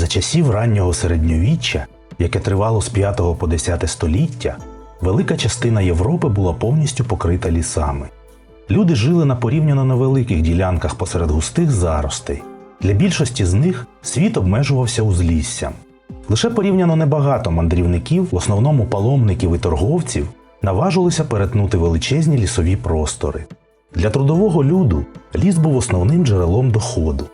За часів раннього середньовіччя, яке тривало з 5 по 10 століття, велика частина Європи була повністю покрита лісами. Люди жили на порівняно невеликих ділянках посеред густих заростей. Для більшості з них світ обмежувався узліссям. Лише порівняно небагато мандрівників, в основному паломників і торговців, наважилися перетнути величезні лісові простори. Для трудового люду ліс був основним джерелом доходу.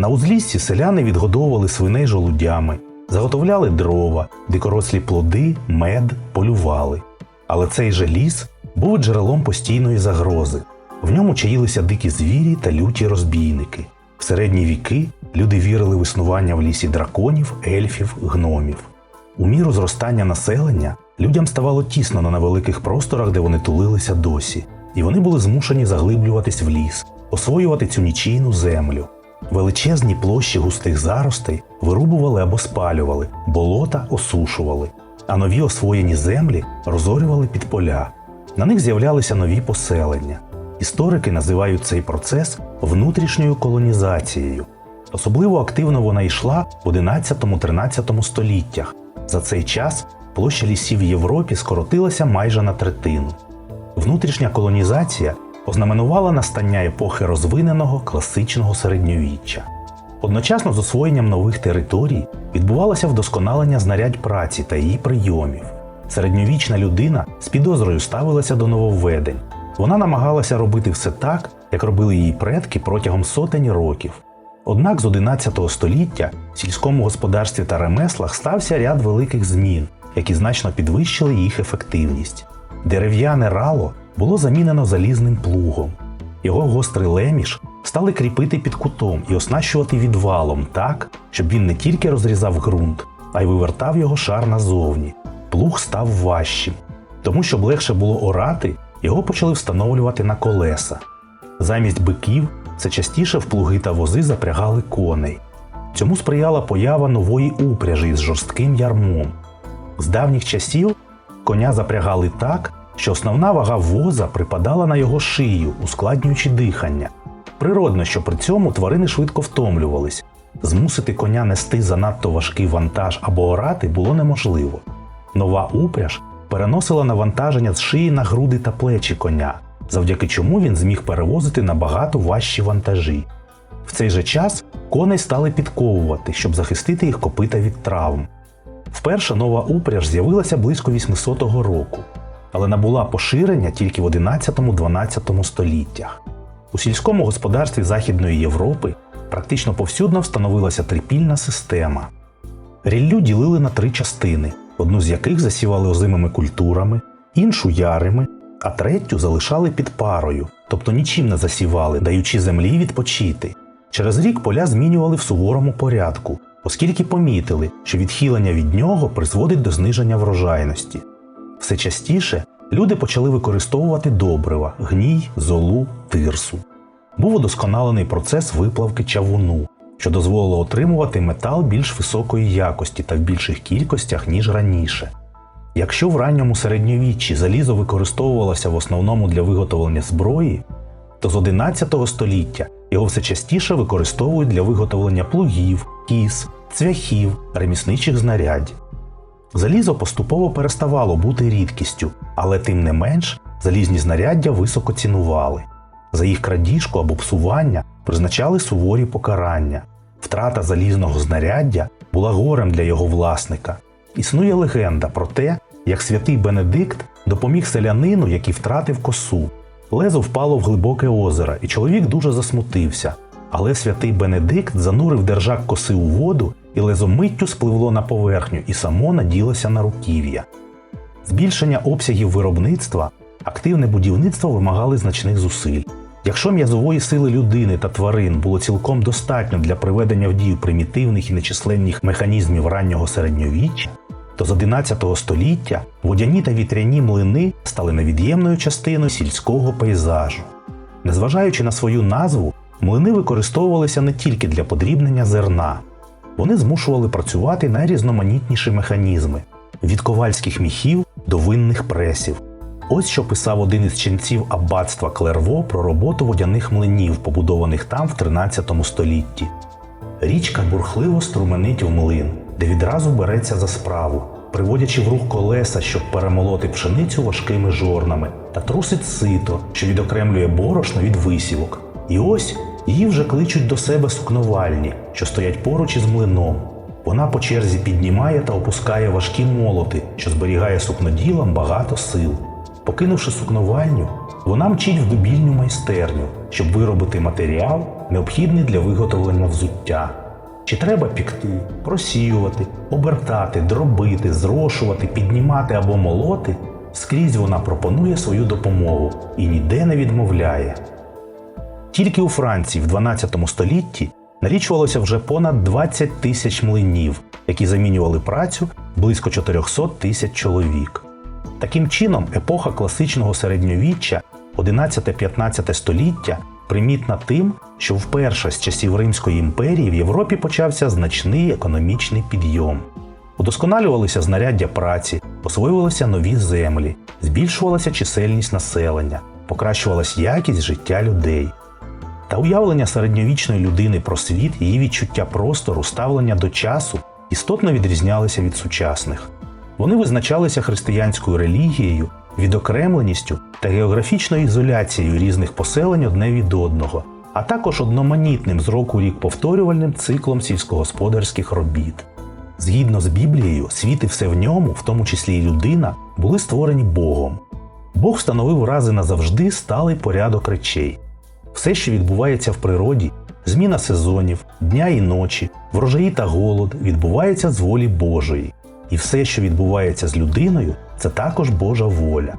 На узліссі селяни відгодовували свиней жолудями, заготовляли дрова, дикорослі плоди, мед, полювали. Але цей же ліс був джерелом постійної загрози. В ньому чаїлися дикі звірі та люті розбійники. В середні віки люди вірили в існування в лісі драконів, ельфів, гномів. У міру зростання населення людям ставало тісно на невеликих просторах, де вони тулилися досі, і вони були змушені заглиблюватись в ліс, освоювати цю нічийну землю. Величезні площі густих заростей вирубували або спалювали, болота осушували, а нові освоєні землі розорювали під поля. На них з'являлися нові поселення. Історики називають цей процес внутрішньою колонізацією. Особливо активно вона йшла в 11-13 століттях. За цей час площа лісів в Європі скоротилася майже на третину. Внутрішня колонізація ознаменувала настання епохи розвиненого класичного середньовіччя. Одночасно з освоєнням нових територій відбувалося вдосконалення знарядь праці та її прийомів. Середньовічна людина з підозрою ставилася до нововведень. Вона намагалася робити все так, як робили її предки протягом сотень років. Однак з 11 століття в сільському господарстві та ремеслах стався ряд великих змін, які значно підвищили їх ефективність. Дерев'яне рало було замінено залізним плугом. Його гострий леміш стали кріпити під кутом і оснащувати відвалом так, щоб він не тільки розрізав ґрунт, а й вивертав його шар назовні. Плуг став важчим. Тому, щоб легше було орати, його почали встановлювати на колеса. Замість биків все частіше в плуги та вози запрягали коней. Цьому сприяла поява нової упряжі з жорстким ярмом. З давніх часів коня запрягали так, що основна вага воза припадала на його шию, ускладнюючи дихання. Природно, що при цьому тварини швидко втомлювались. Змусити коня нести занадто важкий вантаж або орати було неможливо. Нова упряж переносила навантаження з шиї на груди та плечі коня, завдяки чому він зміг перевозити набагато важчі вантажі. В цей же час коней стали підковувати, щоб захистити їх копита від травм. Вперше нова упряж з'явилася близько 800 року, але набула поширення тільки в 11-12 століттях. У сільському господарстві Західної Європи практично повсюдно встановилася трипільна система. Ріллю ділили на три частини, одну з яких засівали озимими культурами, іншу ярими, а третю залишали під парою, тобто нічим не засівали, даючи землі відпочити. Через рік поля змінювали в суворому порядку, оскільки помітили, що відхилення від нього призводить до зниження врожайності. Все частіше люди почали використовувати добрива, гній, золу, тирсу. Був удосконалений процес виплавки чавуну, що дозволило отримувати метал більш високої якості та в більших кількостях, ніж раніше. Якщо в ранньому середньовіччі залізо використовувалося в основному для виготовлення зброї, то з 11 століття його все частіше використовують для виготовлення плугів, кіз, цвяхів, ремісничих знарядь. Залізо поступово переставало бути рідкістю, але тим не менш залізні знаряддя високо цінували. За їх крадіжку або псування призначали суворі покарання. Втрата залізного знаряддя була горем для його власника. Існує легенда про те, як святий Бенедикт допоміг селянину, який втратив косу. Лезо впало в глибоке озеро, і чоловік дуже засмутився. Але святий Бенедикт занурив держак коси у воду, і лезо миттю спливло на поверхню і само наділося на руків'я. Збільшення обсягів виробництва, активне будівництво вимагали значних зусиль. Якщо м'язової сили людини та тварин було цілком достатньо для приведення в дію примітивних і нечисленних механізмів раннього середньовіччя, то з 11 століття водяні та вітряні млини стали невід'ємною частиною сільського пейзажу. Незважаючи на свою назву, млини використовувалися не тільки для подрібнення зерна, вони змушували працювати найрізноманітніші механізми від ковальських міхів до винних пресів. Ось що писав один із ченців аббатства Клерво про роботу водяних млинів, побудованих там в 13 столітті. річка бурхливо струменить в млин, де відразу береться за справу, приводячи в рух колеса, щоб перемолоти пшеницю важкими жорнами, та трусить сито, що відокремлює борошно від висівок. І ось її вже кличуть до себе сукновальні, що стоять поруч із млином. Вона по черзі піднімає та опускає важкі молоти, що зберігає сукноділам багато сил. Покинувши сукновальню, вона мчить в дубільню майстерню, щоб виробити матеріал, необхідний для виготовлення взуття. Чи треба пікти, просіювати, обертати, дробити, зрошувати, піднімати або молоти, скрізь вона пропонує свою допомогу і ніде не відмовляє. Тільки у Франції в 12 столітті налічувалося вже понад 20 тисяч млинів, які замінювали працю близько 400 тисяч чоловік. Таким чином, епоха класичного середньовіччя 11-15 століття примітна тим, що вперше з часів Римської імперії в Європі почався значний економічний підйом. Удосконалювалися знаряддя праці, освоювалися нові землі, збільшувалася чисельність населення, покращувалась якість життя людей. Та уявлення середньовічної людини про світ, її відчуття простору, ставлення до часу істотно відрізнялися від сучасних. Вони визначалися християнською релігією, відокремленістю та географічною ізоляцією різних поселень одне від одного, а також одноманітним з року рік повторювальним циклом сільськогосподарських робіт. Згідно з Біблією, світ і все в ньому, в тому числі і людина, були створені Богом. Бог встановив рази назавжди сталий порядок речей. Все, що відбувається в природі, зміна сезонів, дня і ночі, врожаї та голод, відбувається з волі Божої. І все, що відбувається з людиною, це також Божа воля.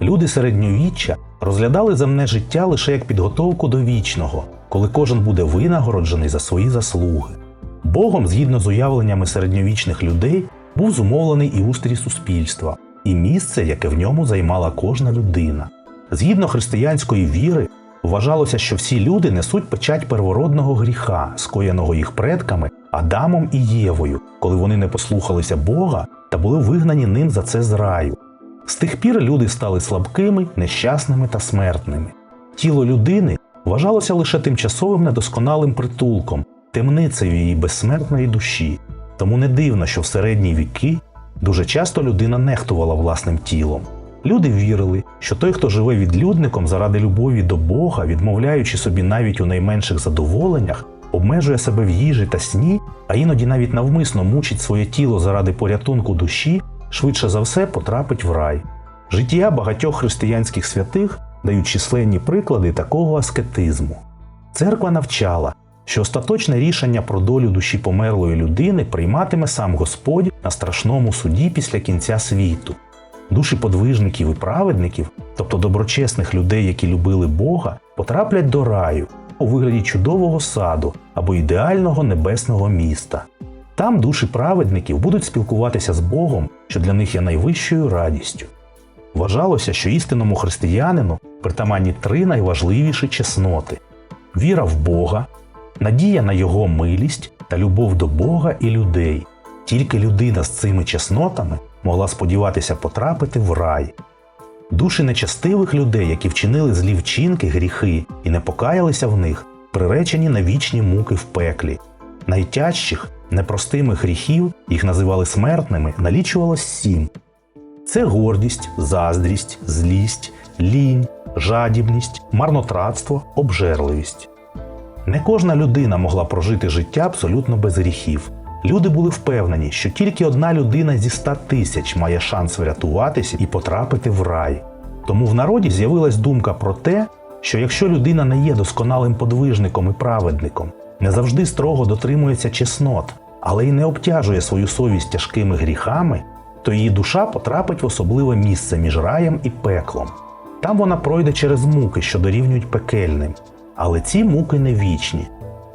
Люди середньовіччя розглядали земне життя лише як підготовку до вічного, коли кожен буде винагороджений за свої заслуги. Богом, згідно з уявленнями середньовічних людей, був зумовлений і устрій суспільства, і місце, яке в ньому займала кожна людина. Згідно християнської віри, вважалося, що всі люди несуть печать первородного гріха, скоєного їх предками Адамом і Євою, коли вони не послухалися Бога та були вигнані ним за це з раю. З тих пір люди стали слабкими, нещасними та смертними. Тіло людини вважалося лише тимчасовим недосконалим притулком, темницею її безсмертної душі. Тому не дивно, що в середні віки дуже часто людина нехтувала власним тілом. Люди вірили, що той, хто живе відлюдником заради любові до Бога, відмовляючи собі навіть у найменших задоволеннях, обмежує себе в їжі та сні, а іноді навіть навмисно мучить своє тіло заради порятунку душі, швидше за все потрапить в рай. Життя багатьох християнських святих дають численні приклади такого аскетизму. Церква навчала, що остаточне рішення про долю душі померлої людини прийматиме сам Господь на страшному суді після кінця світу. Душі подвижників і праведників, тобто доброчесних людей, які любили Бога, потраплять до раю у вигляді чудового саду або ідеального небесного міста. Там душі праведників будуть спілкуватися з Богом, що для них є найвищою радістю. Вважалося, що істинному християнину притаманні три найважливіші чесноти: віра в Бога, надія на Його милість та любов до Бога і людей. Тільки людина з цими чеснотами могла сподіватися потрапити в рай. Душі нечестивих людей, які вчинили злі вчинки, гріхи і не покаялися в них, приречені на вічні муки в пеклі. Найтяжчих, непростими гріхів, їх називали смертними, налічувалось сім. Це гордість, заздрість, злість, лінь, жадібність, марнотратство, обжерливість. Не кожна людина могла прожити життя абсолютно без гріхів. Люди були впевнені, що тільки одна людина зі ста тисяч має шанс врятуватися і потрапити в рай. Тому в народі з'явилась думка про те, що якщо людина не є досконалим подвижником і праведником, не завжди строго дотримується чеснот, але й не обтяжує свою совість тяжкими гріхами, то її душа потрапить в особливе місце між раєм і пеклом. Там вона пройде через муки, що дорівнюють пекельним. Але ці муки не вічні.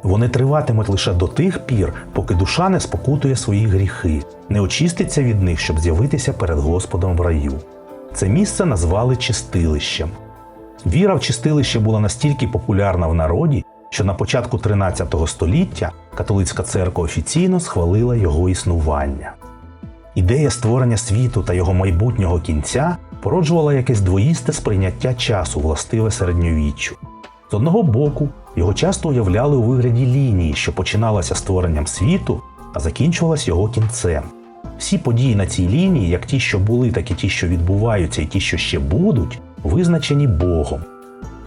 Вони триватимуть лише до тих пір, поки душа не спокутує свої гріхи, не очиститься від них, щоб з'явитися перед Господом в раю. Це місце назвали чистилищем. Віра в чистилище була настільки популярна в народі, що на початку 13 століття католицька церква офіційно схвалила його існування. Ідея створення світу та його майбутнього кінця породжувала якесь двоїсте сприйняття часу, властиве середньовіччю. З одного боку, його часто уявляли у вигляді лінії, що починалася створенням світу, а закінчувалась його кінцем. Всі події на цій лінії, як ті, що були, так і ті, що відбуваються, і ті, що ще будуть, визначені Богом.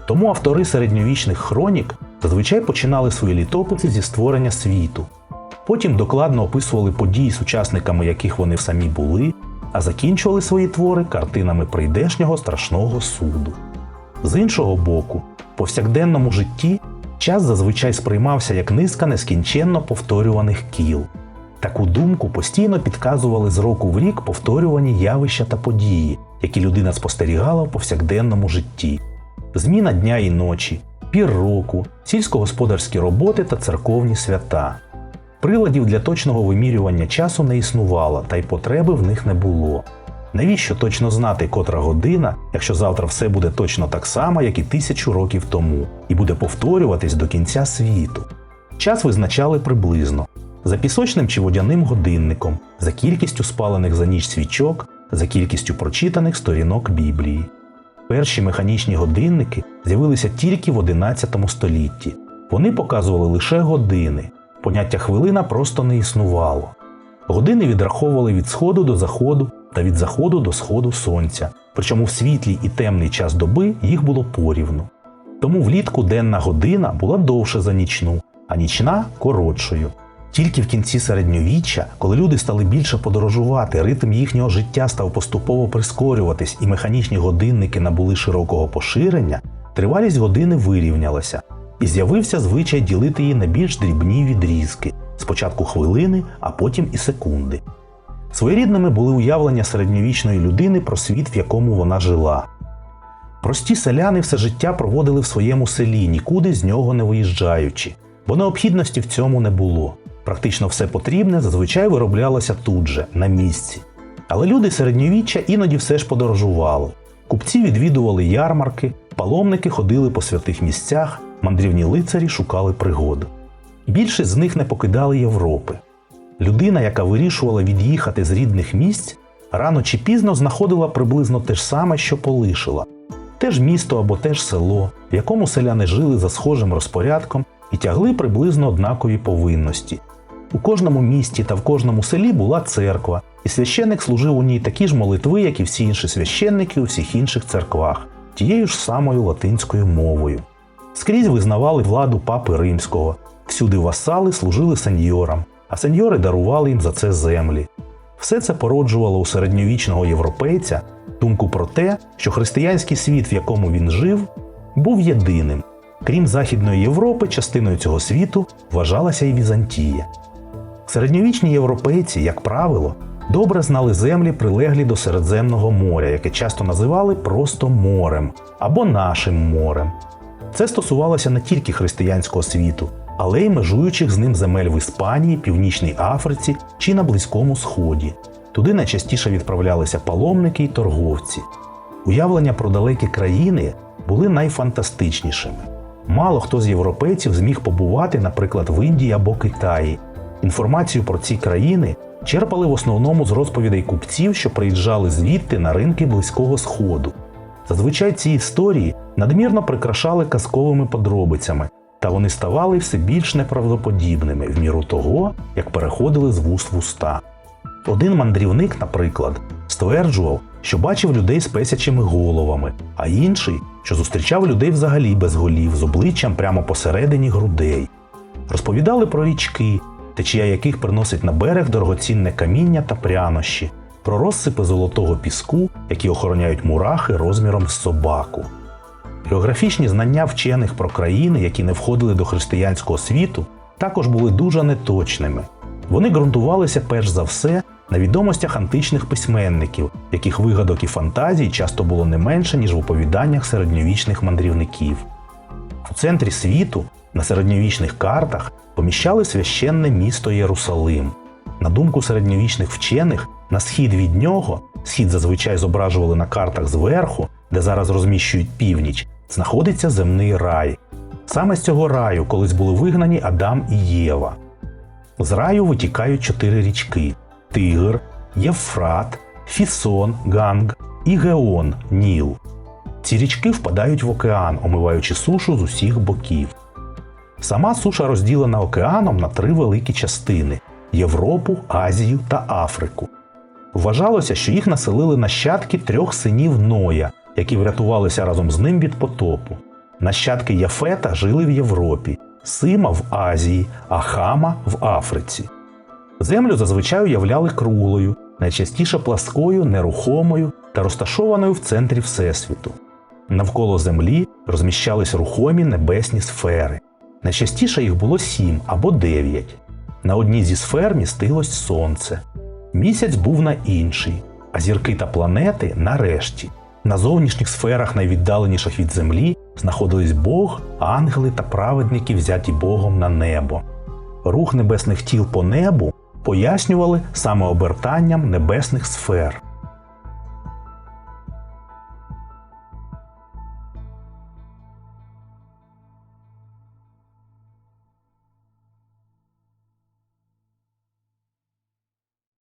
Тому автори середньовічних хронік зазвичай починали свої літописи зі створення світу. Потім докладно описували події, сучасниками яких вони самі були, а закінчували свої твори картинами прийдешнього страшного суду. З іншого боку, в повсякденному житті час зазвичай сприймався як низка нескінченно повторюваних кіл. Таку думку постійно підказували з року в рік повторювані явища та події, які людина спостерігала в повсякденному житті. Зміна дня і ночі, пір року, сільськогосподарські роботи та церковні свята. Приладів для точного вимірювання часу не існувало, та й потреби в них не було. Навіщо точно знати, котра година, якщо завтра все буде точно так само, як і тисячу років тому, і буде повторюватись до кінця світу? Час визначали приблизно за пісочним чи водяним годинником, за кількістю спалених за ніч свічок, за кількістю прочитаних сторінок Біблії. Перші механічні годинники з'явилися тільки в 11 столітті. Вони показували лише години. Поняття хвилина просто не існувало. Години відраховували від сходу до заходу та від заходу до сходу сонця, причому в світлий і темний час доби їх було порівну. Тому влітку денна година була довше за нічну, а нічна коротшою. Тільки в кінці середньовіччя, коли люди стали більше подорожувати, ритм їхнього життя став поступово прискорюватись і механічні годинники набули широкого поширення, тривалість години вирівнялася, і з'явився звичай ділити її на більш дрібні відрізки спочатку хвилини, а потім і секунди. Своєрідними були уявлення середньовічної людини про світ, в якому вона жила. Прості селяни все життя проводили в своєму селі, нікуди з нього не виїжджаючи, бо необхідності в цьому не було. Практично все потрібне зазвичай вироблялося тут же, на місці. Але люди середньовіччя іноді все ж подорожували. Купці відвідували ярмарки, паломники ходили по святих місцях, мандрівні лицарі шукали пригоди. Більшість з них не покидали Європи. Людина, яка вирішувала від'їхати з рідних місць, рано чи пізно знаходила приблизно те ж саме, що полишила те ж місто або те ж село, в якому селяни жили за схожим розпорядком і тягли приблизно однакові повинності. У кожному місті та в кожному селі була церква, і священник служив у ній такі ж молитви, як і всі інші священники у всіх інших церквах, тією ж самою латинською мовою. Скрізь визнавали владу папи римського, всюди васали служили сеньорам, а сеньори дарували їм за це землі. Все це породжувало у середньовічного європейця думку про те, що християнський світ, в якому він жив, був єдиним. Крім Західної Європи, частиною цього світу вважалася і Візантія. Середньовічні європейці, як правило, добре знали землі, прилеглі до Середземного моря, яке часто називали просто морем або нашим морем. Це стосувалося не тільки християнського світу, але й межуючих з ним земель в Іспанії, Північній Африці чи на Близькому Сході. Туди найчастіше відправлялися паломники й торговці. Уявлення про далекі країни були найфантастичнішими. Мало хто з європейців зміг побувати, наприклад, в Індії або Китаї. Інформацію про ці країни черпали в основному з розповідей купців, що приїжджали звідти на ринки Близького Сходу. Зазвичай ці історії надмірно прикрашали казковими подробицями, та вони ставали все більш неправдоподібними в міру того, як переходили з вуст в уста. Один мандрівник, наприклад, стверджував, що бачив людей з песячими головами, а інший, що зустрічав людей взагалі без голів з обличчям прямо посередині грудей. Розповідали про річки, течія яких приносить на берег дорогоцінне каміння та прянощі, про розсипи золотого піску, які охороняють мурахи розміром з собаку. Географічні знання вчених про країни, які не входили до християнського світу, також були дуже неточними. Вони ґрунтувалися перш за все на відомостях античних письменників, яких вигадок і фантазій часто було не менше, ніж в оповіданнях середньовічних мандрівників. У центрі світу на середньовічних картах поміщали священне місто Єрусалим. На думку середньовічних вчених, на схід від нього, схід зазвичай зображували на картах зверху, де зараз розміщують північ, знаходиться земний рай. Саме з цього раю колись були вигнані Адам і Єва. З раю витікають чотири річки: Тигр, Євфрат, Фісон, Ганг і Геон Ніл. Ці річки впадають в океан, омиваючи сушу з усіх боків. Сама суша розділена океаном на три великі частини Європу, Азію та Африку. Вважалося, що їх населили нащадки трьох синів Ноя, які врятувалися разом з ним від потопу. Нащадки Яфета жили в Європі, Сима в Азії, а Хама в Африці. Землю зазвичай уявляли круглою, найчастіше пласкою, нерухомою та розташованою в центрі Всесвіту. Навколо Землі розміщались рухомі небесні сфери. Найчастіше їх було сім або дев'ять. На одній зі сфер містилось Сонце. Місяць був на іншій, а зірки та планети на решті. На зовнішніх сферах, найвіддаленіших від Землі, знаходились Бог, ангели та праведники, взяті Богом на небо. Рух небесних тіл по небу пояснювали саме обертанням небесних сфер.